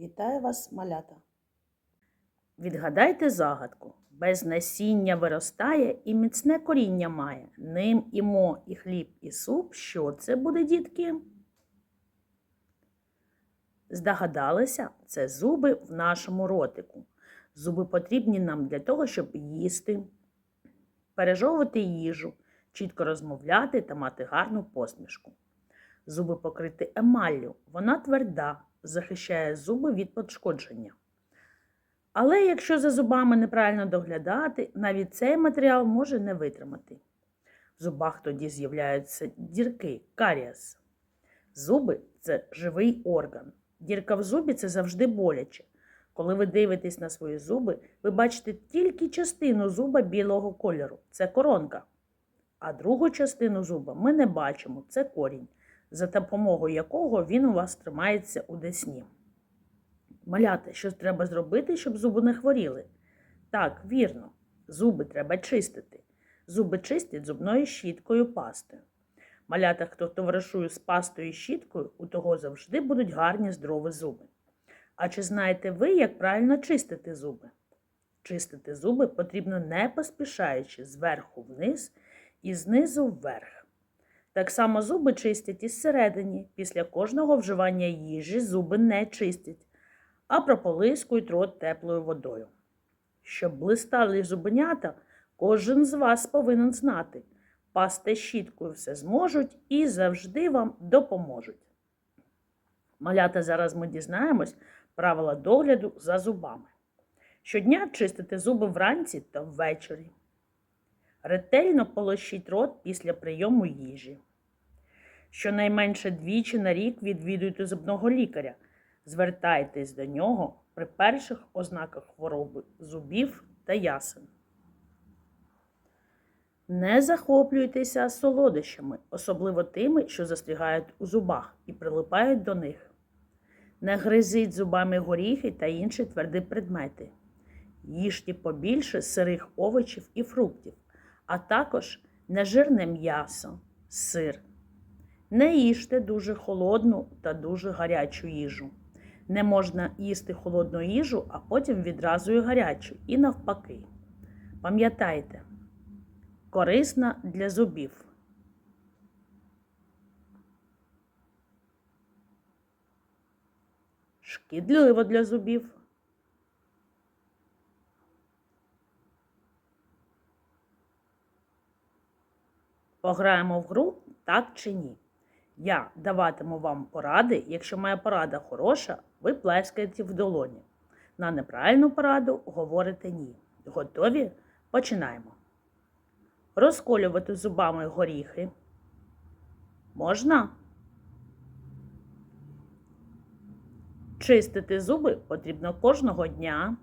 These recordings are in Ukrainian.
Вітаю вас, малята! Відгадайте загадку. Без насіння виростає і міцне коріння має. Ним імо і хліб, і суп. Що це буде, дітки? Здогадалися, це зуби в нашому ротику. Зуби потрібні нам для того, щоб їсти, пережовувати їжу, чітко розмовляти та мати гарну посмішку. Зуби покриті емаллю. Вона тверда, захищає зуби від пошкодження. Але якщо за зубами неправильно доглядати, навіть цей матеріал може не витримати. В зубах тоді з'являються дірки, каріас. Зуби це живий орган. Дірка в зубі це завжди боляче. Коли ви дивитесь на свої зуби, ви бачите тільки частину зуба білого кольору це коронка. А другу частину зуба ми не бачимо це корінь, за допомогою якого він у вас тримається у десні. Малята, що треба зробити, щоб зуби не хворіли? Так, вірно, зуби треба чистити. Зуби чистять зубною щіткою пастою. Малята, хто товаришує з пастою і щіткою, у того завжди будуть гарні здорові зуби. А чи знаєте ви, як правильно чистити зуби? Чистити зуби потрібно не поспішаючи зверху вниз і знизу вверх. Так само зуби чистять і зсередині. Після кожного вживання їжі зуби не чистять а прополискують рот теплою водою. Щоб блистали зубенята, кожен з вас повинен знати. Пасти щіткою все зможуть і завжди вам допоможуть. Малята, зараз ми дізнаємось правила догляду за зубами. Щодня чистити зуби вранці та ввечері. Ретельно полощіть рот після прийому їжі. Щонайменше двічі на рік відвідуйте зубного лікаря. Звертайтесь до нього при перших ознаках хвороби зубів та ясен. Не захоплюйтеся солодощами, особливо тими, що застрягають у зубах і прилипають до них. Не гризіть зубами горіхи та інші тверді предмети. Їжте побільше сирих овочів і фруктів, а також нежирне м'ясо, сир. Не їжте дуже холодну та дуже гарячу їжу. Не можна їсти холодну їжу, а потім відразу і гарячу, і навпаки. Пам'ятайте, корисна для зубів. Шкідливо для зубів. Пограємо в гру так чи ні. Я даватиму вам поради. Якщо моя порада хороша, ви плескаєте в долоні. На неправильну пораду говорите ні. Готові? Починаємо. Розколювати зубами горіхи. Можна? Чистити зуби потрібно кожного дня.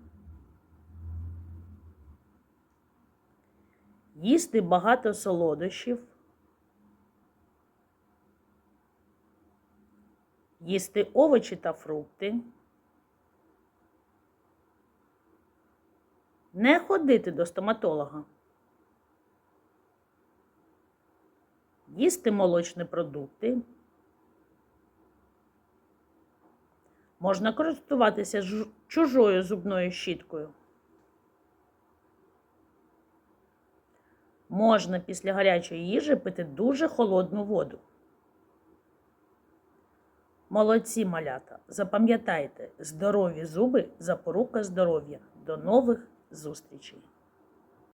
Їсти багато солодощів. Їсти овочі та фрукти, не ходити до стоматолога, їсти молочні продукти, можна користуватися чужою зубною щіткою. Можна після гарячої їжі пити дуже холодну воду. Молодці малята, запам'ятайте, здорові зуби запорука здоров'я. До нових зустрічей!